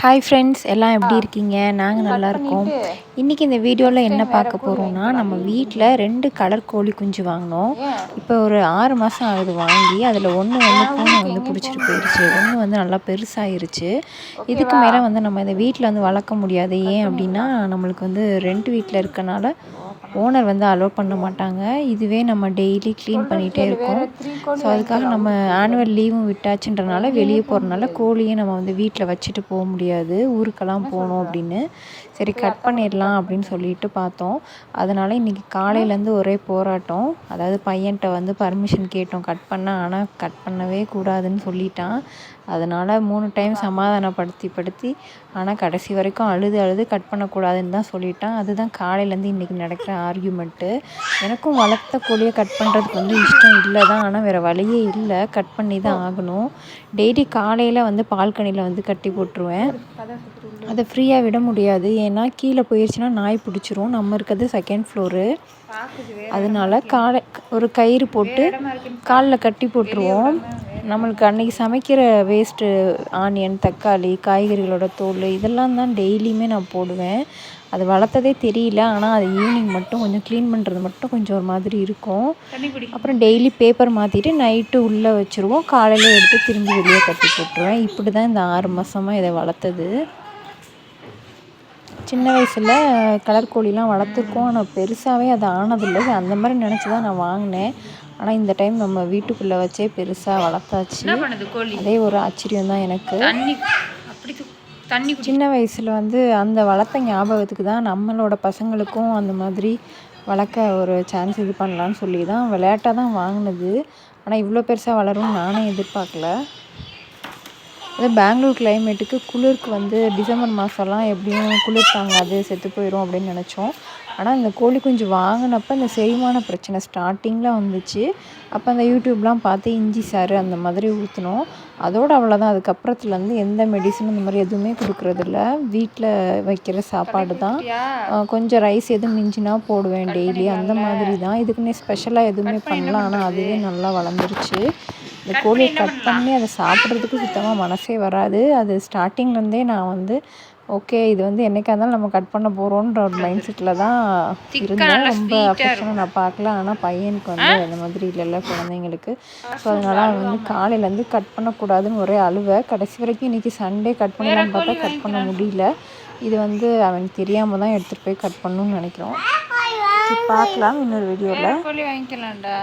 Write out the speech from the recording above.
Hi friends எல்லாம் எப்படி இருக்கீங்க? நாங்கள் நல்லா இருக்கோம். இன்றைக்கி இந்த வீடியோவில் என்ன பார்க்க போகிறோம்னா நம்ம வீட்டில் ரெண்டு கலர் கோழி குஞ்சு வாங்கினோம். இப்போ ஒரு ஆறு மாதம் ஆகுது வாங்கி அதில் ஒன்று வந்து பூனை வந்து பிடிச்சிட்டு போயிடுச்சு ஒன்று வந்து நல்லா பெருசாகிருச்சு இதுக்கு மேலே வந்து நம்ம இந்த வீட்டில் வந்து வளர்க்க முடியாது. ஏன் அப்படின்னா நம்மளுக்கு வந்து ரெண்ட் வீட்டில் இருக்கனால ஓனர் வந்து அலோவ் பண்ண மாட்டாங்க. இதுவே நம்ம டெய்லி க்ளீன் பண்ணிகிட்டே இருக்கோம். ஸோ அதுக்காக நம்ம ஆனுவல் லீவும் விட்டாச்சுன்றனால வெளியே போகிறனால கோழியை நம்ம வந்து வீட்டில் வச்சுட்டு போக முடியாது ஊருக்கெல்லாம் போகணும் அப்படின்னு. சரி கட் பண்ணிடலாம் அப்படின்னு சொல்லிட்டு பார்த்தோம். அதனால் இன்றைக்கி காலையிலேருந்து ஒரே போராட்டம். அதாவது பையன்கிட்ட வந்து பர்மிஷன் கேட்டோம். கட் பண்ண ஆனால் கட் பண்ணவே கூடாதுன்னு சொல்லிட்டான். அதனால் மூணு டைம் சமாதானப்படுத்தி படுத்தி ஆனால் கடைசி வரைக்கும் அழுது அழுது கட் பண்ணக்கூடாதுன்னு தான் சொல்லிட்டான். அதுதான் காலையிலேருந்து இன்றைக்கி நடக்கிற ஆர்கியூமெண்ட்டு எனக்கும் வளர்த்த கோழியை கட் பண்ணுறதுக்கு வந்து இஷ்டம் இல்லை தான். ஆனால் வேறு வழியே இல்லை. கட் பண்ணி தான் ஆகணும். டெய்லி காலையில் வந்து பால்கனியில் வந்து கட்டி போட்டுருவேன். அதை ஃப்ரீயாக விட முடியாது. ஏன்னா கீழே போயிடுச்சுன்னா நாய் பிடிச்சிரும். நம்ம இருக்கிறது செகண்ட் ஃப்ளோரு அதனால காலை ஒரு கயிறு போட்டு காலில் கட்டி போட்டுருவோம். நம்மளுக்கு அன்றைக்கி சமைக்கிற வேஸ்ட்டு ஆனியன் தக்காளி காய்கறிகளோட தோல் இதெல்லாம் தான் டெய்லியுமே நான் போடுவேன். அது வளர்த்ததே தெரியல ஆனால் அது ஈவினிங் மட்டும் கொஞ்சம் க்ளீன் பண்ணுறது மட்டும் கொஞ்சம் ஒரு மாதிரி இருக்கும். அப்புறம் டெய்லி பேப்பர் மாற்றிட்டு நைட்டு உள்ளே வச்சுருவோம். காலையில் எடுத்து திரும்பி வெளியே கட்டி போட்டுருவேன். இப்படி தான் இந்த ஆறு மாதமாக இதை வளர்த்தது. சின்ன வயசில் கலர் கோழிலாம் வளர்த்துருக்கோம். ஆனால் பெருசாகவே அது ஆனதில்லை. அந்த மாதிரி நினச்சி தான் நான் வாங்கினேன். ஆனால் இந்த டைம் நம்ம வீட்டுக்குள்ளே வச்சே பெருசாக வளர்த்தாச்சு. அதே ஒரு ஆச்சரியம் தான் எனக்கு. தண்ணி சின்ன வயசில் வந்து அந்த வளர்த்த ஞாபகத்துக்கு தான் நம்மளோட பசங்களுக்கும் அந்த மாதிரி வளர்க்க ஒரு சான்ஸ் இது பண்ணலான்னு சொல்லி தான் விளையாட்டாக தான் வாங்கினது. ஆனால் இவ்வளோ பெருசாக வளரும்னு நானே எதிர்பார்க்கல. அதே பெங்களூர் கிளைமேட்டுக்கு குளிருக்கு வந்து டிசம்பர் மாதம்லாம் எப்படியும் குளிர் தாங்காது செத்து போயிடும் அப்படின்னு நினச்சோம். ஆனால் இந்த கோழி குஞ்சு வாங்கினப்ப இந்த செரிமான பிரச்சனை ஸ்டார்டிங்கில் வந்துச்சு. அப்போ அந்த யூடியூப்லாம் பார்த்து இஞ்சி சாறு அந்த மாதிரி ஊற்றினோம் அதோடு அவ்வளோதான் அதுக்கப்புறத்துலேருந்து எந்த மெடிசனும் இந்த மாதிரி எதுவுமே கொடுக்குறதில்ல. வீட்டில் வைக்கிற சாப்பாடு தான். கொஞ்சம் ரைஸ் எதுவும் மிஞ்சினா போடுவேன் டெய்லி அந்த மாதிரி தான். இதுக்குன்னே ஸ்பெஷலாக எதுவுமே பண்ணலாம் ஆனால் அதுவே நல்லா வளர்ந்துருச்சு. இந்த கோழியை கட் பண்ணி அதை சாப்பிட்றதுக்கு சுத்தமாக மனசே வராது. அது ஸ்டார்டிங்லேருந்தே நான் வந்து ஓகே இது வந்து என்றைக்கா இருந்தாலும் நம்ம கட் பண்ண போகிறோன்ற ஒரு மைண்ட் செட்டில் தான் இருந்தேன். ரொம்ப அஃபெக்ஷனாக நான் பார்க்கல. ஆனால் பையனுக்கு வந்து அந்த மாதிரி இல்லைல்ல குழந்தைங்களுக்கு. ஸோ அதனால் அவன் வந்து காலையிலேருந்து கட் பண்ணக்கூடாதுன்னு ஒரே அழுவை. கடைசி வரைக்கும் இன்றைக்கி சண்டே கட் பண்ணலான்னு பார்த்தா கட் பண்ண முடியல. இது வந்து அவனுக்கு தெரியாமல் தான் எடுத்துகிட்டு போய் கட் பண்ணணும்னு நினைக்கிறோம். பார்க்கலாம் இன்னொரு வீடியோவில் வாங்கிக்கலாம்டா.